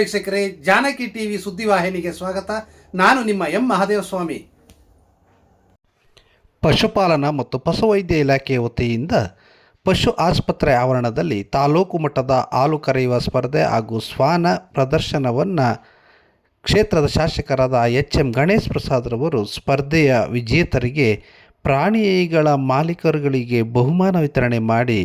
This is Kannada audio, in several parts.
ವೀಕ್ಷಕರೇ, ಜಾನಕಿ ಟಿವಿ ಸುದ್ದಿವಾಹಿನಿಗೆ ಸ್ವಾಗತ. ನಾನು ನಿಮ್ಮ ಎಂ ಮಹಾದೇವ ಸ್ವಾಮಿ ಪಶುಪಾಲನಾ ಮತ್ತು ಪಶುವೈದ್ಯ ಇಲಾಖೆಯ ವತಿಯಿಂದ ಪಶು ಆಸ್ಪತ್ರೆ ಆವರಣದಲ್ಲಿ ತಾಲೂಕು ಮಟ್ಟದ ಹಾಲು ಕರೆಯುವ ಸ್ಪರ್ಧೆ ಹಾಗೂ ಶ್ವಾನ ಪ್ರದರ್ಶನವನ್ನು ಕ್ಷೇತ್ರದ ಶಾಸಕರಾದ ಎಚ್ ಎಂ ಗಣೇಶ್ ಪ್ರಸಾದ್ರವರು ಸ್ಪರ್ಧೆಯ ವಿಜೇತರಿಗೆ ಪ್ರಾಣಿಗಳ ಮಾಲೀಕರುಗಳಿಗೆ ಬಹುಮಾನ ವಿತರಣೆ ಮಾಡಿ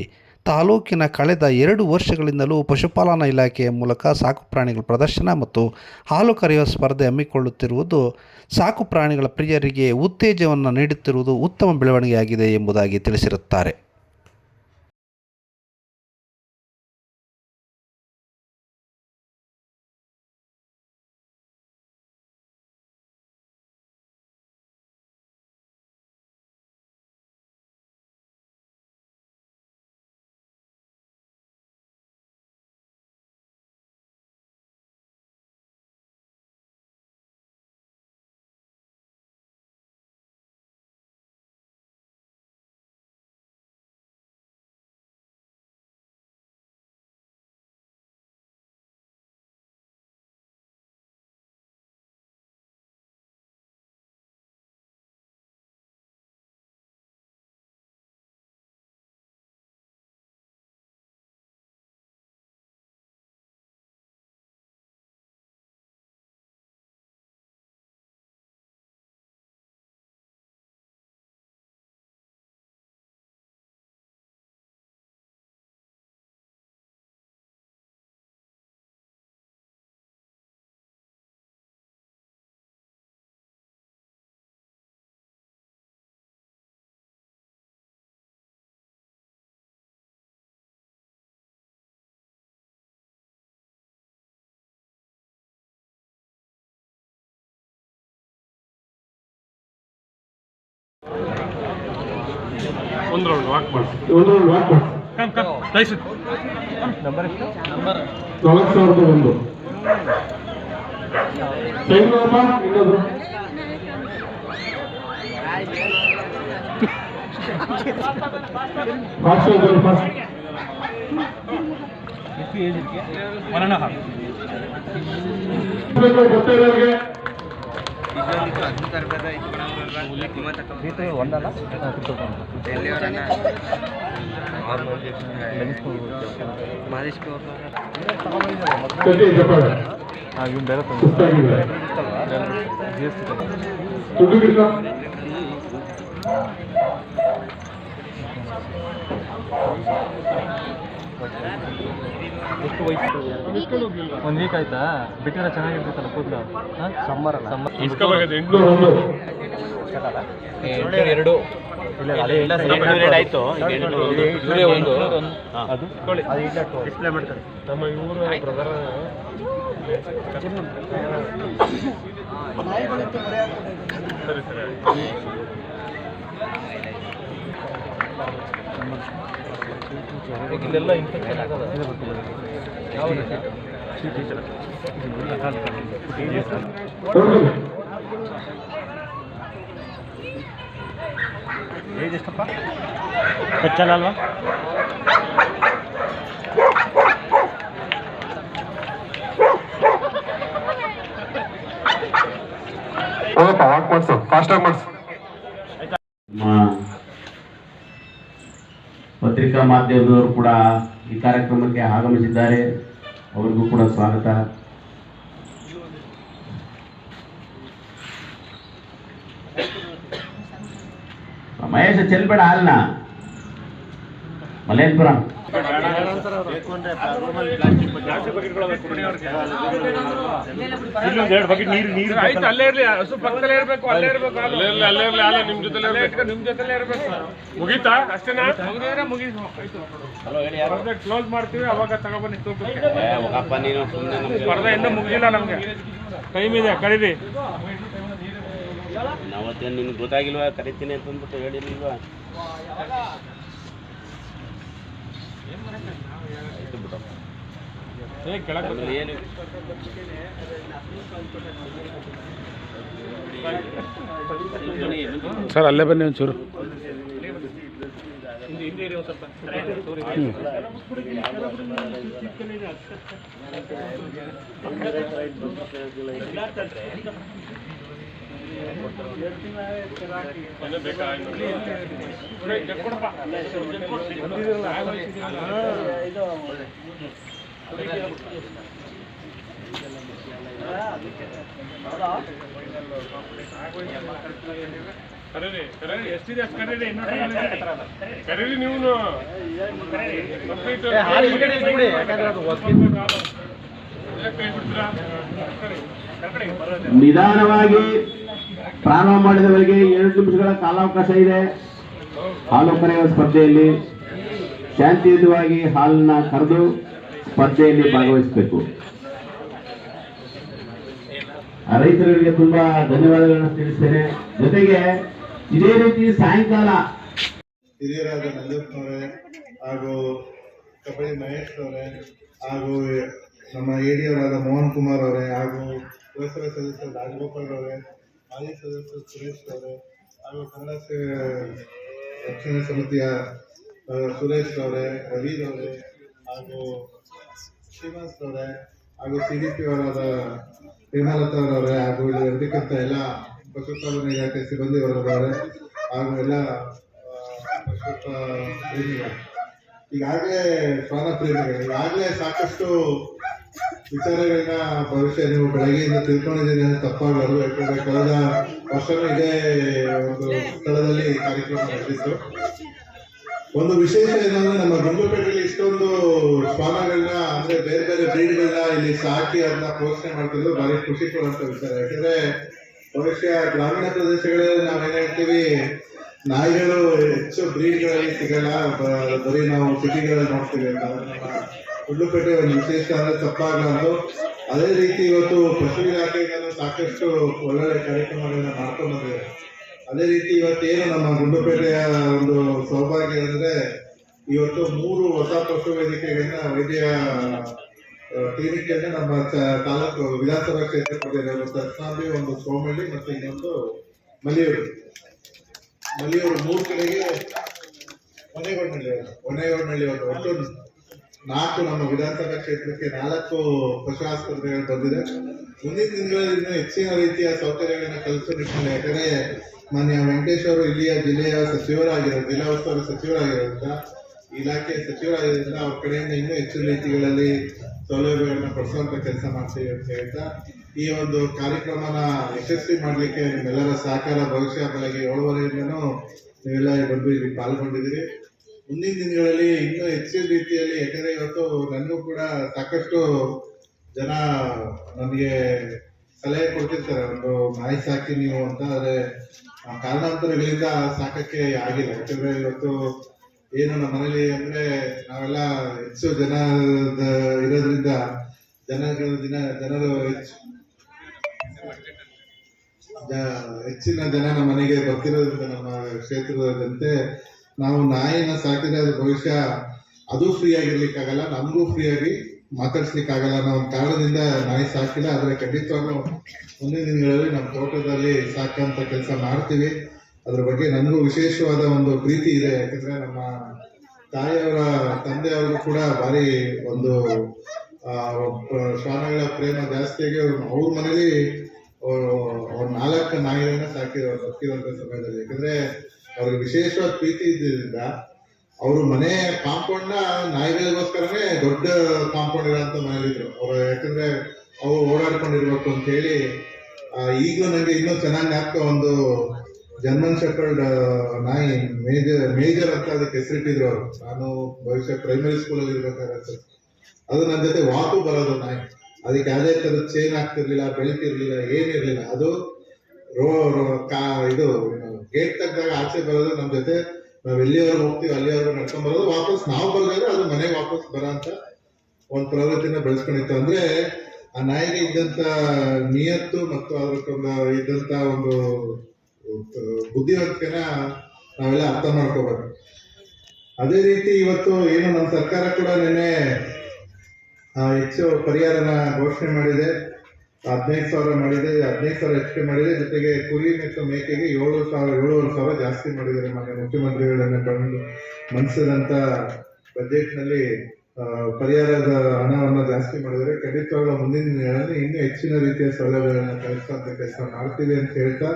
ತಾಲೂಕಿನ ಕಳೆದ ಎರಡು ವರ್ಷಗಳಿಂದಲೂ ಪಶುಪಾಲನಾ ಇಲಾಖೆಯ ಮೂಲಕ ಸಾಕುಪ್ರಾಣಿಗಳ ಪ್ರದರ್ಶನ ಮತ್ತು ಹಾಲು ಕರೆಯುವ ಸ್ಪರ್ಧೆ ಹಮ್ಮಿಕೊಳ್ಳುತ್ತಿರುವುದು ಸಾಕು ಪ್ರಾಣಿಗಳ ಪ್ರಿಯರಿಗೆ ಉತ್ತೇಜವನ್ನು ನೀಡುತ್ತಿರುವುದು ಉತ್ತಮ ಬೆಳವಣಿಗೆಯಾಗಿದೆ ಎಂಬುದಾಗಿ ತಿಳಿಸಿರುತ್ತಾರೆ. ಒಂದು ರೌಂಡ್ ವಾಕ್ ಮಾಡಿ. ಒಂದು ವಾಕ್ ಮಾಡಿ. ಕಮ್ ಕಮ್ ದಯವಿಟ್ಟು ನಾಲ್ಕು ಸಾವಿರದ ಒಂದು. ಸೈನ್ಯಪ್ಪ ಇನ್ನೊಬ್ರು? ಫಾಸ್ಟ್ ಹೋಗ್ಬೋದು ಫಾಸ್ಟ್ ಏಜ್ ಅಂಡ್ ಮರಣ ಗೊತ್ತಿರೋರಿಗೆ ಕಟ್ಟಿ ಜಪಾಳ ಸುಸ್ತಾಗಿದೆ ದುಡ್ಡು ಕೃಷ್ಣ ಒಂದ್ ವೀಕ್ ಆಯ್ತಾ? ಬಿಟ್ಟಿರ ಚೆನ್ನಾಗಿರ್ತೈತಲ್ಲ ಕೂದಲು ಸಮ್ಮರ್ ಎರಡು. ಇಲ್ಲ ಆಯ್ತು. ಒಂದು. ಅದು? ಡಿಸ್ಪ್ಲೇ ಮಾಡ್ತಾರೆ. ನಮ್ಮ ಇವರು ಬ್ರದರ್ ಸರಿ ಸರಿ ಇಲ್ಲೆಲ್ಲ ಇನ್ಫೆಕ್ಷನ್ ಆಗಲ್ಲ. ಹೊರಗಡೆ. ಏಜ್ ಎಷ್ಟಪ್ಪ ಹೆಚ್ಚಲ್ಲ ಅಲ್ವಾ ಮಾಡಿಸು ಫಾಸ್ಟಾಗಿ ಮಾಡಿಸು ನಮ್ಮ ಪತ್ರಿಕಾ ಮಾಧ್ಯಮದವರು ಕೂಡ ಈ ಕಾರ್ಯಕ್ರಮಕ್ಕೆ ಆಗಮಿಸಿದ್ದಾರೆ. ಅವ್ರಿಗೂ ಕೂಡ ಸ್ವಾಗತ. ಮಹೇಶ ಚೆಲ್ಬೇಡ ಅಲ್ಲ ಮಲೇನ್ಪುರ ಎರಡು ಬಕೆಟ್ ನೀರು ನೀರು ಆಯ್ತು ಅಲ್ಲೇ ಇರ್ಲಿ. ಹಸು ಪಕ್ಕದಲ್ಲೇ ಇರಬೇಕು ಅಲ್ಲೇ ಇರಬೇಕು ಅಲ್ಲೇ ಇರ್ಲಿ ಅಲ್ಲೇ ಇರ್ಲಿ ಅಲ್ಲ ನಿಮ್ ಜೊತೆ ನಿಮ್ ಜೊತೆಲೇ ಇರ್ಬೇಕು. ಮುಗೀತಾ? ಅಷ್ಟೇನಾ? ಮುಗಿದ್ರೆ ಮುಗೀತು. ಕ್ಲೋಸ್ ಮಾಡ್ತೀವಿ ಅವಾಗ ತಗೊಬನ್ನಿ ನೀನು ಸ್ಪರ್ಧೆ ಇನ್ನೂ ಮುಗಿದಿಲ್ಲ ನಮಗೆ. ಟೈಮ್ ಇದೆ ಕರೀರಿ. ನಾವತ್ತೇನು ನಿನ್ಗೆ ಗೊತ್ತಾಗಿಲ್ವಾ? ಕರಿತೀನಿ ಅಂತಂದ್ಬಿಟ್ಟು ಹೇಳಿರ್ಲಿಲ್ವಾ ಆಯ್ತು ಬಿಡಪ್ಪ ಏನು ಸರ್ ಅಲ್ಲೇ ಬನ್ನಿ ಒಂಚೂರು. ಏನೋ ಬೇಕಾ ಇನ್ನೊಂದು? ಏ, ಜಗ್ ಕೊಡಪ್ಪ. ಜಗ್ ಕೊಡು. ಎಷ್ಟಿದೆ ಅಷ್ಟು ಕರೀರಿ ನೀವು ಕಂಪ್ಲೀಟ್. ನಿಧಾನವಾಗಿ ಪ್ರಾರಂಭ ಮಾಡಿದವರಿಗೆ ಎರಡು ನಿಮಿಷಗಳ ಕಾಲಾವಕಾಶ ಇದೆ. ಹಾಲು ಕರೆಯುವ ಸ್ಪರ್ಧೆಯಲ್ಲಿ ಶಾಂತಿಯುತವಾಗಿ ಹಾಲನ್ನ ಕರೆದು ಸ್ಪರ್ಧೆಯಲ್ಲಿ ಭಾಗವಹಿಸಬೇಕು. ರೈತರುಗಳಿಗೆ ರೈತರಿಗೆ ತುಂಬಾ ಧನ್ಯವಾದಗಳನ್ನು ತಿಳಿಸ್ತೇನೆ. ಜೊತೆಗೆ ಇದೇ ರೀತಿ ಸಾಯಂಕಾಲ ಹಿರಿಯರಾದ ನಂಜಪ್ಪನವರೇ ಹಾಗೂ ಕಬಡ್ಡಿ ಮಹೇಶ್ ಅವರೇ ಹಾಗೂ ನಮ್ಮ ಎಡಿಯವರಾದ ಮೋಹನ್ ಕುಮಾರ್ ಅವರೇ ಹಾಗೂ ಪುರಸಭೆ ಸದಸ್ಯ ರಾಜಗೋಪಾಲ್ ಅವರೇ ಮಾಜಿ ಸದಸ್ಯರು ಸುರೇಶ್ ಅವರೇ ಹಾಗೂ ಕನ್ನಡ ರಕ್ಷಣಾ ಸಮಿತಿಯ ಸುರೇಶ್ ಅವರೇ ರವಿ ಅವರೇ ಹಾಗೂ ಶ್ರೀನಿವಾಸ್ ಅವರೇ ಹಾಗೂ ಸಿ ಡಿ ಪಿ ಅವರಾದ ಹೇಮಲತಾ ಅವರವರೇ ಹಾಗೂ ಇಲ್ಲಿ ಇರತಕ್ಕಂಥ ಎಲ್ಲ ಪಶುಪಾಲನೆ ಇಲಾಖೆ ಸಿಬ್ಬಂದಿ ಅವರವರೇ ಹಾಗೂ ಎಲ್ಲ ಪಶು ಪ್ರೇಮಿಗಳು. ಈಗಾಗಲೇ ಪ್ರಾಣ ಪ್ರೇಮಿಗಳು. ಈಗಾಗಲೇ ಸಾಕಷ್ಟು ವಿಚಾರಗಳನ್ನ ಭವಿಷ್ಯ ನೀವು ಬೆಳಗ್ಗೆಯಿಂದ ತಿಳ್ಕೊಂಡಿದ್ದೀರಿ ಅಂತ ತಪ್ಪಾಗಲಾರದು ಯಾಕಂದರೆ ಕಳೆದ ವರ್ಷವೂ ಇದೇ ಒಂದು ಸ್ಥಳದಲ್ಲಿ ಕಾರ್ಯಕ್ರಮ ನಡೆದಿತ್ತು. ಒಂದು ವಿಶೇಷ ಏನಂದ್ರೆ ನಮ್ಮ ಗುಂಡ್ಲುಪೇಟೆಯಲ್ಲಿ ಇಷ್ಟೊಂದು ಶ್ವಾನಗಳನ್ನ ಅಂದ್ರೆ ಬೇರೆ ಬೇರೆ ಬ್ರೀಡ್ಗಳನ್ನ ಇಲ್ಲಿ ಸಾಕಿ ಅದನ್ನ ಪೋಷಣೆ ಮಾಡ್ತಿದ್ರು ಭಾರಿ ಖುಷಿ ಕೊಡುವಂತ ವಿಚಾರ. ಯಾಕಂದ್ರೆ ಬಹುಶಃ ಗ್ರಾಮೀಣ ಪ್ರದೇಶಗಳಲ್ಲಿ ನಾವೇನ್ ಹೇಳ್ತೀವಿ, ನಾಯಿಗಳು ಹೆಚ್ಚು ಬ್ರೀಡ್ಗಳಲ್ಲಿ ಸಿಗಲ್ಲ. ಬರೀ ನಾವು ಸಿಟಿಗಳಲ್ಲಿ ನೋಡ್ತೀವಿ ಅಂತ. ಗುಂಡ್ಲುಪೇಟೆ ಒಂದು ವಿಶೇಷ ಅಂದ್ರೆ ತಪ್ಪಾಗಲಾರ್ದು. ಅದೇ ರೀತಿ ಇವತ್ತು ಪಶು ಇಲಾಖೆಯಿಂದ ಸಾಕಷ್ಟು ಒಳ್ಳೊಳ್ಳೆ ಕಾರ್ಯಕ್ರಮಗಳನ್ನ ಮಾಡ್ಕೊಂಡು ಅದೇ ರೀತಿ ಇವತ್ತೇನು ನಮ್ಮ ಗುಂಡ್ಲುಪೇಟೆಯ ಒಂದು ಸೌಭಾಗ್ಯ ಅಂದರೆ ಇವತ್ತು ಮೂರು ಹೊಸ ಪಶು ವೇದಿಕೆಗಳನ್ನ ವೈದ್ಯ ಕ್ಲಿನಿಕ್ ನಮ್ಮ ತಾಲೂಕು ವಿಧಾನಸಭಾ ಕ್ಷೇತ್ರ ಒಂದು ಒಂದು ಸೋಮಳ್ಳಿ ಮತ್ತು ಇನ್ನೊಂದು ಮಲಿಯೂರು ಮಲಿಯೂರು ಮೂರು ಕಡೆಗೆ ಹೊನೆಗೊಂಡಳ್ಳಿ ಒಂದು ಒಟ್ಟು ನಾಲ್ಕು ನಮ್ಮ ವಿಧಾನಸಭಾ ಕ್ಷೇತ್ರಕ್ಕೆ ನಾಲ್ಕು ಪಶು ಆಸ್ಪತ್ರೆಗಳು ಬಂದಿದೆ. ಮುಂದಿನ ದಿನಗಳಲ್ಲಿ ಇನ್ನೂ ಹೆಚ್ಚಿನ ರೀತಿಯ ಸೌಕರ್ಯಗಳನ್ನ ಕಲ್ಪಿಸೋ ನಿಟ್ಟಿನಲ್ಲಿ, ಯಾಕಂದ್ರೆ ಮಾನ್ಯ ವೆಂಕಟೇಶ್ ಅವರು ಇಲ್ಲಿಯ ಜಿಲ್ಲೆಯ ಸಚಿವರಾಗಿರೋದು ಜಿಲ್ಲಾ ಉಸ್ತುವಾರಿ ಸಚಿವರಾಗಿರೋದ್ರಿಂದ, ಇಲಾಖೆಯ ಸಚಿವರಾಗಿರೋದ್ರಿಂದ ಅವ್ರ ಕಡೆಯಿಂದ ಇನ್ನೂ ಹೆಚ್ಚಿನ ರೀತಿಗಳಲ್ಲಿ ಸೌಲಭ್ಯಗಳನ್ನ ಪಡಿಸುವಂಥ ಕೆಲಸ ಮಾಡ್ತೀವಿ ಅಂತ ಹೇಳ್ತಾ, ಈ ಒಂದು ಕಾರ್ಯಕ್ರಮನ ಯಶಸ್ವಿ ಮಾಡಲಿಕ್ಕೆ ನಿಮ್ಮೆಲ್ಲರ ಸಹಕಾರ, ಭವಿಷ್ಯ, ಬೆಳಗ್ಗೆ ಏಳುವರೆಯಿಂದನೂ ನೀವೆಲ್ಲ ಬಂದು ಇಲ್ಲಿ ಪಾಲ್ಗೊಂಡಿದ್ದೀರಿ. ಮುಂದಿನ ದಿನಗಳಲ್ಲಿ ಇನ್ನೂ ಹೆಚ್ಚಿನ ರೀತಿಯಲ್ಲಿ ಯಾಕಂದ್ರೆ ಇವತ್ತು ನನಗೂ ಕೂಡ ಸಾಕಷ್ಟು ಜನ ನನಗೆ ಸಲಹೆ ಕೊಡ್ತಿರ್ತಾರೆ ಒಂದು ನಾಯಿ ಸಾಕಿ ನೀವು ಅಂತ, ಆದರೆ ಕಾರಣಾಂತರಗಳಿಂದ ಸಾಕಕ್ಕೆ ಆಗಿಲ್ಲ. ಯಾಕಂದ್ರೆ ಇವತ್ತು ಏನು ನಮ್ಮ ಮನೇಲಿ ಅಂದ್ರೆ ನಾವೆಲ್ಲ ಹೆಚ್ಚು ಜನ ಇರೋದ್ರಿಂದ ಜನಗಳ ದಿನ, ಜನರು ಹೆಚ್ಚು ಹೆಚ್ಚಿನ ಜನ ನಮ್ಮ ಮನೆಗೆ ಬರ್ತಿರೋದ್ರಿಂದ ನಮ್ಮ ಕ್ಷೇತ್ರದ ಜನತೆ ನಾವು ನಾಯಿನ ಸಾಕಿದ್ರೆ ಅದು ಭವಿಷ್ಯ ಅದು ಫ್ರೀ ಆಗಿರ್ಲಿಕ್ಕಾಗಲ್ಲ, ನಮಗೂ ಫ್ರೀ ಆಗಿ ಮಾತಾಡ್ಸ್ಲಿಕ್ಕಾಗಲ್ಲ ನಾವು ಕಾರಣದಿಂದ ನಾಯಿ ಸಾಕಿಲ್ಲ. ಆದರೆ ಖಂಡಿತವಾಗ್ಲೂ ಮುಂದಿನ ದಿನಗಳಲ್ಲಿ ನಮ್ಮ ತೋಟದಲ್ಲಿ ಸಾಕಂತ ಕೆಲಸ ಮಾಡ್ತೀವಿ. ಅದ್ರ ಬಗ್ಗೆ ನನಗೂ ವಿಶೇಷವಾದ ಒಂದು ಪ್ರೀತಿ ಇದೆ. ಯಾಕಂದ್ರೆ ನಮ್ಮ ತಾಯಿಯವರ ತಂದೆಯವರು ಕೂಡ ಭಾರಿ ಒಂದು ಶ್ವಾನಗಳ ಪ್ರೇಮ ಜಾಸ್ತಿಯಾಗಿ ಅವ್ರು ಮನೇಲಿ ಅವ್ರು ನಾಲ್ಕು ನಾಯಿಗಳನ್ನ ಸಾಕಿದ್ರು ಬದುಕಿರುವಂತ ಸಮಯದಲ್ಲಿ. ಯಾಕಂದ್ರೆ ಅವ್ರಿಗೆ ವಿಶೇಷವಾದ ಪ್ರೀತಿ ಇದ್ದಿದ್ದರಿಂದ ಅವರು ಮನೆ ಕಾಂಪೌಂಡ್ನ ನಾಯಿಗಳಿಗೋಸ್ಕರನೇ ದೊಡ್ಡ ಕಾಂಪೌಂಡ್ ಇರೋಂಥ ಮನೇಲಿದ್ರು ಅವರು ಯಾಕಂದ್ರೆ ಅವರು ಓಡಾಡ್ಕೊಂಡಿರ್ಬೇಕು ಅಂತ ಹೇಳಿ ಈಗಲೂ ನನಗೆ ಇನ್ನೂ ಚೆನ್ನಾಗಿ ಜ್ಞಾಪಕ ಒಂದು ಜನ್ಮನ್ ಶೆಪರ್ಡ್ ನಾಯಿ ಮೇಜರ್ ಮೇಜರ್ ಅಂತ ಅದಕ್ಕೆ ಹೆಸರಿಟ್ಟಿದ್ರು ಅವರು. ನಾನು ಭವಿಷ್ಯ ಪ್ರೈಮರಿ ಸ್ಕೂಲಲ್ಲಿ ಇರ್ಬೇಕಾಗತ್ತೆ ಅದು ನನ್ನ ಜೊತೆ ವಾಕು ಬರೋದು ನಾಯಿ. ಅದಕ್ಕೆ ಯಾವುದೇ ಥರದ ಚೇನ್ ಆಗ್ತಿರ್ಲಿಲ್ಲ ಬೆಳಿತಿರ್ಲಿಲ್ಲ ಏನಿರಲಿಲ್ಲ. ಅದು ರೋ ಇದು ಗೇಟ್ ತಗ್ದಾಗ ಆಚೆ ಬರೋದು ನಮ್ಮ ಜೊತೆ. ನಾವ್ ಎಲ್ಲಿವರೆಗೂ ಹೋಗ್ತೀವಿ ಅಲ್ಲಿವರೆಗೂ ನಡ್ಕೊಂಡ್ ಬರೋದು. ವಾಪಸ್ ನಾವು ಬರ್ಲಿದ್ರೆ ಅದು ಮನೆಗೆ ವಾಪಸ್ ಬರೋ ಅಂತ ಒಂದು ಪ್ರವೃತ್ತಿನ ಬೆಳೆಸ್ಕೊಂಡಿತ್ತು. ಅಂದ್ರೆ ಆ ನಾಯಿಗೆ ಇದ್ದಂತ ನಿಯತ್ತು ಮತ್ತು ಅದಕ್ಕೊಂದು ಇದ್ದಂತ ಒಂದು, ಬುದ್ಧಿವಂತಿಕೆನ ನಾವೆಲ್ಲ ಅರ್ಥ ಮಾಡ್ಕೋಬೇಕು. ಅದೇ ರೀತಿ ಇವತ್ತು ಏನು ನಮ್ಮ ಸರ್ಕಾರ ಕೂಡ ನಿನ್ನೆ ಹೆಚ್ಚು ಪರಿಹಾರನ ಘೋಷಣೆ ಮಾಡಿದೆ. ಹದಿನೈದು ಸಾವಿರ ಮಾಡಿದೆ, ಹದಿನೈದು ಸಾವಿರ ಹೆಚ್ಚಿಗೆ ಮಾಡಿದೆ. ಜೊತೆಗೆ ಕುರಿ ಮತ್ತು ಮೇಕೆಗೆ ಏಳು ಸಾವಿರ, ಏಳುವರೆ ಸಾವಿರ ಜಾಸ್ತಿ ಮಾಡಿದ್ದಾರೆ ಮಾನ್ಯ ಮುಖ್ಯಮಂತ್ರಿಗಳನ್ನ ಕಂಡು. ಮನಸ್ಸಿದಂಥ ಬಜೆಟ್ನಲ್ಲಿ ಪರಿಹಾರದ ಹಣವನ್ನು ಜಾಸ್ತಿ ಮಾಡಿದರೆ ಖಂಡಿತವಾಗ್ಲೂ ಮುಂದಿನ ದಿನಗಳಲ್ಲಿ ಇನ್ನೂ ಹೆಚ್ಚಿನ ರೀತಿಯ ಸೌಲಭ್ಯಗಳನ್ನು ಕಲಿಸುವಂಥ ಕೆಲಸ ಮಾಡ್ತೀವಿ ಅಂತ ಹೇಳ್ತಾ,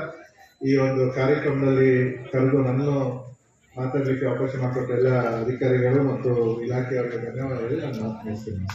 ಈ ಒಂದು ಕಾರ್ಯಕ್ರಮದಲ್ಲಿ ಕರೆದು ನಾನು ಮಾತಾಡಲಿಕ್ಕೆ ಅವಕಾಶ ಮಾಡಿಕೊಟ್ಟ ಎಲ್ಲ ಅಧಿಕಾರಿಗಳು ಮತ್ತು ಇಲಾಖೆಯವರಿಗೆ ಧನ್ಯವಾದಗಳು. ನಾನು ಮಾತು ಮುಗಿಸ್ತೀನಿ